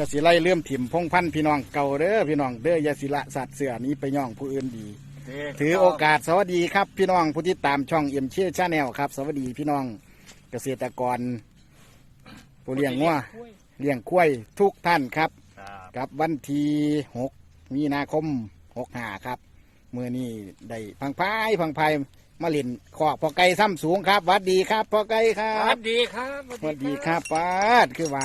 อย่าสิไล่เลื่อมถิ่มพงพันธุ์พี่น้องเก่าเด้อพี่น้องเด้ออย่าสิละสัตว์เสือนี้ไปย่องผู้อื่นดี ถือโอกาสสวัสดีครับ พี่น้องผู้ที่ตามช่องเอ็มเชี่ยชาแนลครับ สวัสดีพี่น้องเกษตรกรผู้เลี้ยงงัวเลี้ยงควายทุกท่านครับครับกับวันที่หกมีนาคมหกหาครับเมื่อนี้ได้พังพายพังพายมาเล่นขอกพอไก่ซ้ำสูงครับหวัดดีครับพอไก่ครัสวับสดีครับหวัดดีครับป้าดคือว่า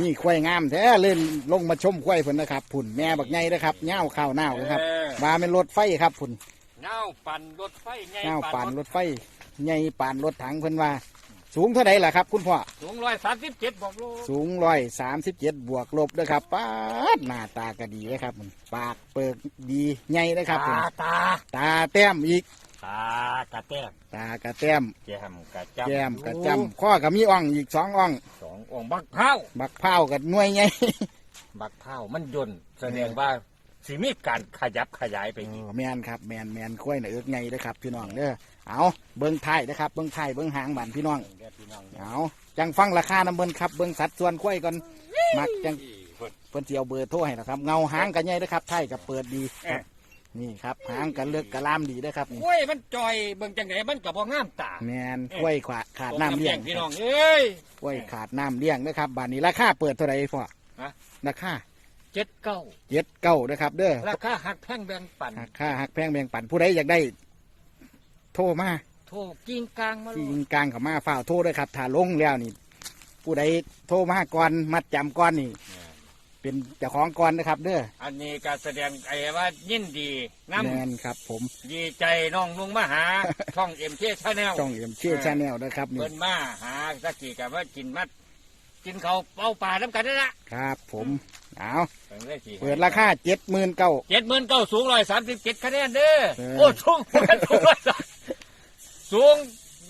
นี่ควายงามแท้เล่นลงมาชมควายเพิ่นนะครับผุ่นแม่บักใหญ่นะครับเง่าวข้าวหน้าวนะครับว่าเป็นรถไฟครับผุ่นเงาปั่นรถไฟไงเง่าวปานรถไฟใหญ่ปานรถถังเพิ่นว่า สูงเท่าไหร่ล่ะครับ คุณพ่อสูงร้อยสามสิบเจ็ดบอกโลสูงร้อยสามสิบเจ็ดบวกลบนะครับป้าดหน้าตาก็ดีนะครับปากเปิกดีใหญ่นะครับผมตาตาตาแต้มอีกตากระแตกตากระแต้มแก้มกระจับแก้มกระจำข้อก็มีอ่องอีกสองอ่องส ององค์บักเผาบักเผาวกับหน่วยใหญ่บักเผามันยนต์แสดงว่าสิมีการขยับขยายไปอีกแมนครับแมนแมนคุ้ยหน่ะเอิกไงเด้อครับพี่น้องเด้อเอาเบิ้งไทายนะครับเบิ้งไทายเบิ้งหางบันพี่น้องพี่น้องเอาจังฟังราคาน้ำเบิ้นครับเบิ้งสัดส่วนคุ้ยก่อนมักจังเพิ่นสิเอาเบอร์โทรให้นะครับเงาหางกันใหญ่นะครับไทยกับเปิดดีครับ นี่ครับหางกันเลือกกระลามดีนะครับนี่โอ้ยมันจอยเบิ่งจังไหนมันกับบ่งามตาแมนคุ้ยขาดขาดน้ำเลี้ยงพี่น้องเอ้ยคุ้ยขาดน้ำเลี้ยงนะครับบานนี้ราคาเปิดเท่าไหร่พ่อฮะ ราคาเจ็ดเก้าเจ็ดเก้านะครับ เด้อราคาหักแพงแบ่งปันหักค่าหักแพงแบ่งปันผู้ใดอยากได้ โทรมา โทษกิ้งกลางมาโลที่ดยิงกลางเขามาฝ้าวโทรด้วยครับถ้าลงแล้วนี่ ผู้ใดโทรมาก่อนมัดจำก่อนนี่ เป็นเจ้าของก่อนนะครับ เด้ออันนี้การแสดงไอ้ว่ายินดีน้ำแมนครับ ผมดีใจน้องลุงมาหา ช่องเอ็มเชาแนล ช่องเอ็มเชี่ยชาแนลนะครับนี่เพิ่นมาหาสักกี่กับว่ากินมัดกินเขาวเป้าป่าน้ำกันนั่นละครับ ผมเอาเพิ่นเลยสิเปิดราคาเจ็ดหมื่นเก้า เจ็ดหมื่นเก้าสูงร้อยสามสิบเจ็ดคะแนนเด้อเออ โอ้สูงสูงร้อยสามสูง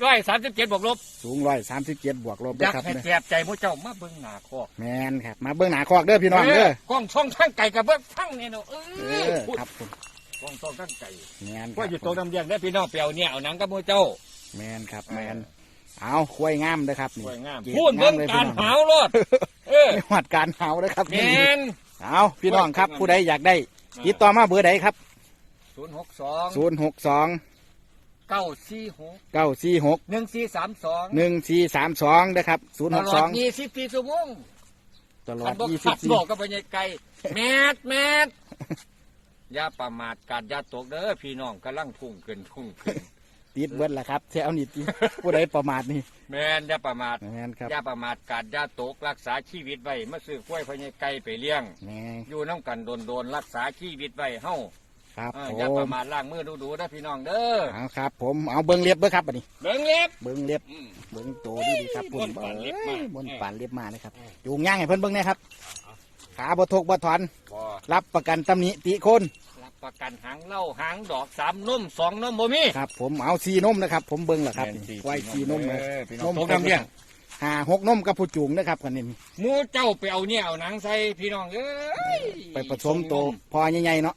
ร้อยสามสิบเจ็ดบวกลบสูงร้อยสามสิบเจ็ดบวกลบอนะยากครับให้เด้อแจบใจหมูเจ้ามาเบิ่งหน้าคอกแมนครับ มาเบื้องหน้าคอกเด้อพี่น้องเด้อ กล้องช่องทั้งไก่กับเบิ้งทั้งเนี่ยเนาะเอเอออพูดครับผมกล้องช่องทั้งไก่แมนคว่ารับอยู่ตรงน้ำเลี้ยงได้อพี่น้องเปียวเนี่ยเอาหนังกับหมูเจ้า แมนครับแมนเอาคุ้ยงามเด้อครับนี่สวยงามกรดพูดเบิ่งลยการพี่น้องหาวรถเออไม่หวัดการหาวนะครับแมนเอาพี่น้องครับผู้ใดอยากได้ ติดต่อมาเบอร์ใดครับ ศูนย์หกสองศูนย์หกสอง เก้าสี่หกเก้าสี่หกหนึ่งสี่สามสองหนึ่งสี่สามสองนะครับศูนย์ตหกลสออดงยี่สิบสี่ชั่วโมงตลอขัดนบอกยี่สิขับดสี่บอกกับพญาไก่แมดแมดอย่าประมาทการอย่าตกเด้อพี่น้องกำลังพุ่งขึ้นพุ่งขึ้นติดเบิดแหละครับแถวนี้ติผู้ใดประมาทนี่แมนอย่าประมาทแม่นครับอย่าประมาทการอย่าตกรักษาชีวิตไว้มาซื้อกล้วยพญาไก่ไปเลี้ยง แม่อยู่น้ำกันโดนโดนๆรักษาชีวิตไว้เฮ้า ครับเออผอย่าประมมาทล้างมือดูๆนะพี่น้องเด้อเอาครับ ผมเอาเบิ้งเล็บเบิ้งครับอันนี้ เบิ่งเล็บ เบิ้งเล็บอืมเบิ้งโตดีดีครับบนปานเล็บมาบนปานเล็บมานะครับจูงย่างให้เพิ่นเบิ้งแนะครับ ขาบ่ทกบ่ถอนบ่รับประกันตำหนิติโคนรับประกันหางเหล้าหางดอกสามนมสองนมบ่มี ครับ ผมเอาซีนมนะครับ ผมเบิ้งแหละครับแม่นสี่ไว้ซีนมเลยเออพี่นน้องมตกน้ำเลี้ยงหาหกนมกับผู้จูงนะครับกันนี่หมูเจ้าไปเอาเนี่ยเอาหนังใส่พี่น้องเอ้ยไปผสมโตพอใหญ่ๆเนาะ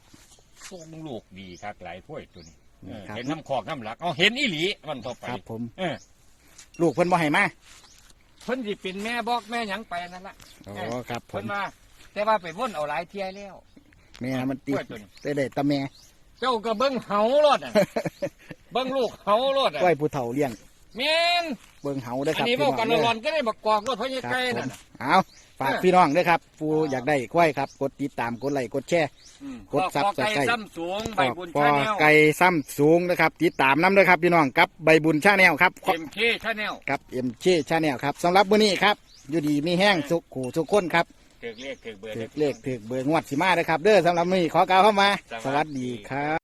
ส่งลูกดีครับหลายถ้วยตัวนี้เออครับ เห็นน้ำคอกน้ำหลัก เอาเห็นอีหลีมันต่อไปครับผม เออลูกเพิ่นบ่ให้มาเพิ่นสิเป็นแม่บอกแม่หยังไปนั่นละโอ๋อครับผเพิ่มนมา แต่ว่าไปว่นเอาหลายเที่ยแล้ว แม่มันติดกล้วยตัวนี้ ได้ได้ตะแม่เจ้าก็เบิ้งเฮารถอะ เบิ้งลูกเฮารถอะไว้ผู้เฒ่าเลี้ยง แม่น เบิ่งเฮาเด้อคอันรับนี้พี่เว้าน้องกันเด้อร้อนๆก็ได้บักกอกรถพญาครับไก่ผนั่มนน่ะ เอาฝากเออ พี่น้องด้วยครับผู้อยากได้กล้วยครับ กดติดตามกดไลค์กดแชร์ อืมกดซับขอไก่สไครบ์ซ้ำสูงใบบุญพอชาแนลไก่ซ้ำสูงนะครับ ติดตามน้ำด้วยครับ พี่น้องกับใบบุญชาแนลครับเอ็มเคชาแนลกับเอ็มเชชาแนลครับสำหรับมื้อนี้ครับ อยู่ดีมีแห้งสุขขู่สุขคนครับถือเลขถือเบอร์ถือเลขถือเบอร์งวดสิมาเลยครับ เด้อสำหรับมื้อนี้ขอกล่าวเข้ามา สวัสดีสวัสดีครับ